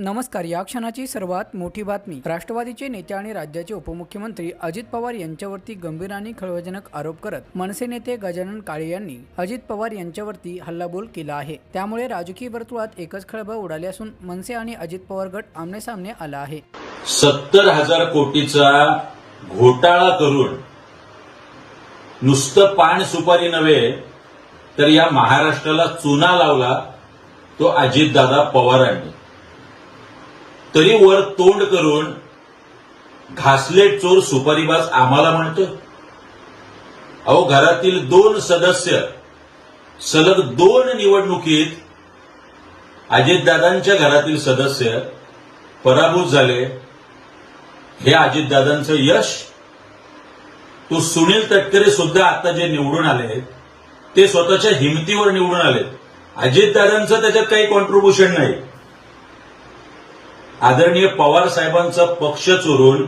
नमस्कार या क्षणाची सर्वात मोठी बातमी. राष्ट्रवादीचे नेते आणि राज्याचे उपमुख्यमंत्री अजित पवार यांच्यावरती गंभीर आणि खळबळजनक आरोप करत मनसे नेते गजानन काळे यांनी अजित पवार यांच्यावरती हल्लाबोल केला आहे. त्यामुळे राजकीय वर्तुळात एकच खळबळ उडाली असून मनसे आणि अजित पवार गट आमने सामने आला आहे. सत्तर हजार कोटीचा घोटाळा करून नुसतं पान सुपारी नव्हे तर या महाराष्ट्राला चुना लावला तो अजितदादा पवारांनी. तरी वर तोंड करून घासलेट चोर सुपारीबाज आम्हाला म्हणतोय अहो घरातील दोन सदस्य सलग दोन निवडणुकीत अजितदादांच्या घरातील सदस्य पराभूत झाले. हे अजितदादांचं यश तो सुनील तटकरे सुद्धा आता जे निवडून आले ते स्वतःच्या हिमतीवर निवडून आले अजितदादांचं त्याच्यात काही कॉन्ट्रीब्युशन नाही. आदरणीय पवार साहेबांचा पक्ष चोरून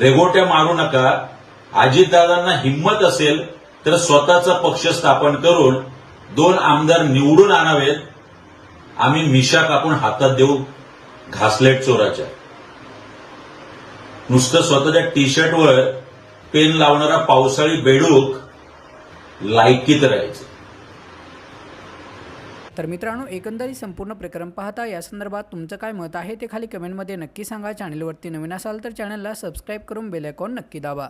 रेगोट्या मारू नका. अजितदादांना हिंमत असेल तर स्वतःचा पक्ष स्थापन करून दोन आमदार निवडून आणावेत. आम्ही मिशा कापून हातात देऊ घासलेट चोराच्या. नुसतं स्वतःच्या टी शर्टवर पेन लावणारा पावसाळी बेडूक लायकीत राहायचं. तर मित्रांनो एकंदरीत संपूर्ण प्रकरण पाहता या संदर्भात तुमचं काय मत आहे ते खाली कमेंटमध्ये नक्की सांगा. चॅनलवरती नवीन असाल तर चॅनलला सबस्क्राईब करून बेलॅकॉन नक्की दाबा.